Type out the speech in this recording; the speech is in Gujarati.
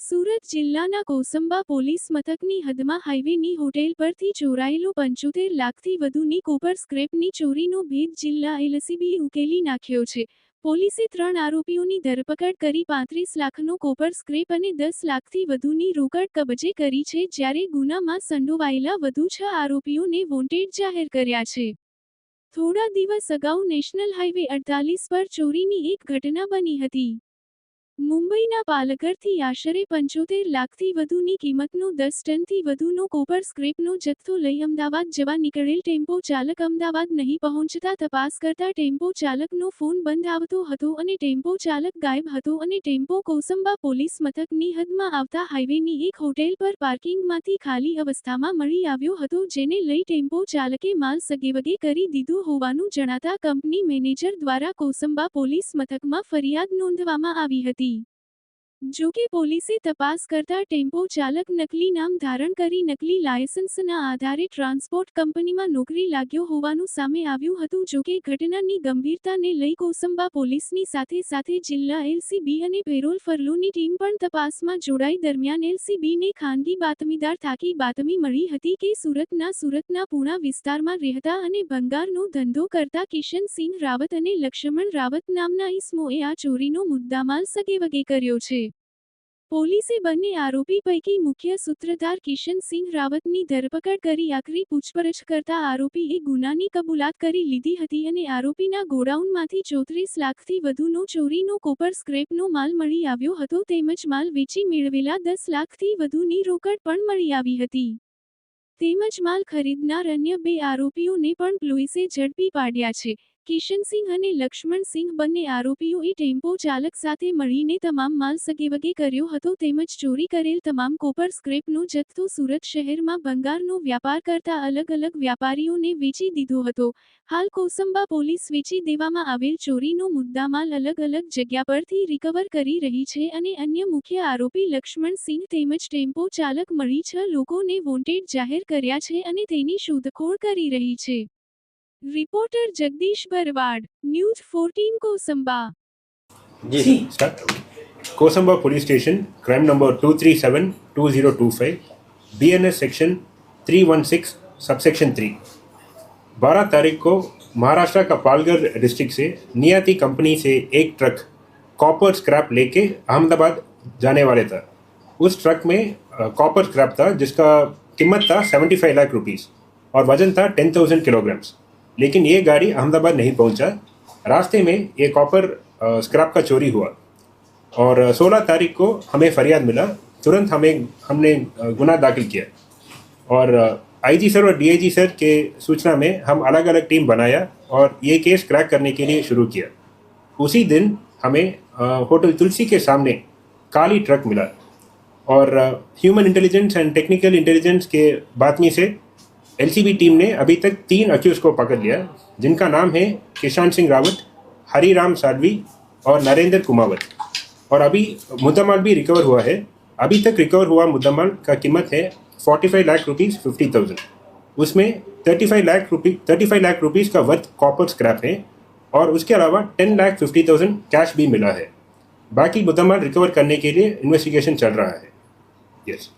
સુરત જિલ્લાના કોસંબા પોલીસ મથકની હદમાં હાઈવેની હોટેલ પરથી ચોરાયેલો પંચોતેર લાખથી વધુની કોપર સ્ક્રેપની ચોરીનો ભેદ જિલ્લા એલસીબી ઉકેલી નાખ્યો છે. પોલીસે ત્રણ આરોપીઓની ધરપકડ કરી પાંત્રીસ લાખનો કોપર સ્ક્રેપ અને દસ લાખથી વધુની રોકડ કબજે કરી છે જ્યારે ગુનામાં સંડોવાયેલા વધુ છ આરોપીઓને વોન્ટેડ જાહેર કર્યા છે. થોડા દિવસ અગાઉ નેશનલ હાઈવે અડતાલીસ પર ચોરીની એક ઘટના બની હતી. મુંબઈના પાલઘરથી આશરે પંચોતેર લાખથી વધુની કિંમતનો દસ ટનથી વધુનો કોપર સ્ક્રેપનો જથ્થો લઈ અમદાવાદ જવા નીકળેલ ટેમ્પો ચાલક અમદાવાદ નહીં પહોંચતા તપાસ કરતા ટેમ્પો ચાલકનો ફોન બંધ આવતો હતો અને ટેમ્પો ચાલક ગાયબ હતો અને ટેમ્પો કોસંબા પોલીસ મથકની હદમાં આવતા હાઈવેની એક હોટેલ પર પાર્કિંગમાંથી ખાલી અવસ્થામાં મળી આવ્યો હતો જેને લઈ ટેમ્પો ચાલકે માલ સગેવગે કરી દીધો હોવાનું જણાતા કંપની મેનેજર દ્વારા કોસંબા પોલીસ મથકમાં ફરિયાદ નોંધવામાં આવી હતી. જો કે પોલીસે તપાસ કરતા ટેમ્પો ચાલક નકલી નામ ધારણ કરી નકલી લાયસન્સના આધારે ટ્રાન્સપોર્ટ કંપનીમાં નોકરી લાગ્યો હોવાનું સામે આવ્યું હતું. જો કે ઘટનાની ગંભીરતાને લઈ કોસંબા પોલીસની સાથે સાથે જિલ્લા એલસીબી અને પેરોલ ફરલોની ટીમ પણ તપાસમાં જોડાઈ. દરમિયાન એલસીબીને ખાનગી બાતમીદાર થાકી બાતમી મળી હતી કે સુરતના સુરતના પૂણા વિસ્તારમાં રહેતા અને ભંગારનો ધંધો કરતા કિશનસિંહ રાવત અને લક્ષ્મણ રાવત નામના ઈસમોએ આ ચોરીનો મુદ્દામાલ સગેવગે કર્યો છે. પોલીસે બંને આરોપી પૈકી મુખ્ય સૂત્રધાર કિશનસિંહ રાવતની ધરપકડ કરી આકરી પૂછપરછ કરતા આરોપીએ ગુનાની કબૂલાત કરી લીધી હતી અને આરોપીના ગોડાઉનમાંથી ચોત્રીસ લાખથી વધુનો ચોરીનો કોપર સ્ક્રેપનો માલ મળી આવ્યો હતો તેમજ માલ વેચી મેળવેલા દસ લાખથી વધુની રોકડ પણ મળી આવી હતી. તેમજ માલ ખરીદનાર અન્ય બે આરોપીઓને પણ પોલીસે ઝડપી પાડ્યા છે. કિશનસિંહ અને લક્ષ્મણસિંહ બંને આરોપીઓએ ટેમ્પો ચાલક સાથે મળીને તમામ માલ સગેવગે કર્યો હતો તેમજ ચોરી કરેલ તમામ કોપર સ્ક્રેપનો જથ્થો સુરત શહેરમાં ભંગારનો વ્યાપાર કરતા અલગ અલગ વ્યાપારીઓને વેચી દીધો હતો. હાલ કોસંબા પોલીસ વેચી દેવામાં આવેલ ચોરીનો મુદ્દામાલ અલગ અલગ જગ્યા પરથી રિકવર કરી રહી છે અને અન્ય મુખ્ય આરોપી લક્ષ્મણસિંહ તેમજ ટેમ્પો ચાલક મળી છ લોકોને વોન્ટેડ જાહેર કર્યા છે અને તેની શોધખોળ કરી રહી છે. Reporter Jagdish Bharwad news 14 Kosamba. जी start Kosamba police station crime number 2372025 BNS section 316 subsection 3 12 तारीख को महाराष्ट्र का पालघर डिस्ट्रिक्ट से नियाती कंपनी से एक ट्रक कॉपर स्क्रैप लेके अहमदाबाद जाने वाले था। उस ट्रक में कॉपर स्क्रैप था जिसका कीमत था 75 लाख रुपीस और वज़न था 10,000 किलोग्राम्स लेकिन ये गाड़ी अहमदाबाद नहीं पहुँचा। रास्ते में ये कॉपर स्क्रैप का चोरी हुआ। और 16 तारीख को हमें फरियाद मिला। तुरंत हमें, हमने गुना दाखिल किया। और आईजी सर और डीआईजी सर के सूचना में हम अलग अलग टीम बनाया और ये केस क्रैक करने के लिए शुरू किया। उसी दिन हमें होटल तुलसी के सामने काली ट्रक मिला। और human intelligence and technical intelligence के बातमी से एलसीबी टीम ने अभी तक तीन अक्यूज को पकड़ लिया। जिनका नाम है किशान सिंह रावत, हरीराम साध्वी और नरेंद्र कुमावत। और अभी मुद्दामाल भी रिकवर हुआ है। अभी तक रिकवर हुआ मुद्दामाल का कीमत है forty five lakh rupees fifty thousand उसमें thirty five lakh rupee thirty five lakh rupees का वर्थ कॉपर स्क्रैप है और उसके अलावा ten lakh fifty thousand cash भी मिला है। बाकी मुद्दामाल रिकवर करने के लिए इन्वेस्टिगेशन चल रहा है। यस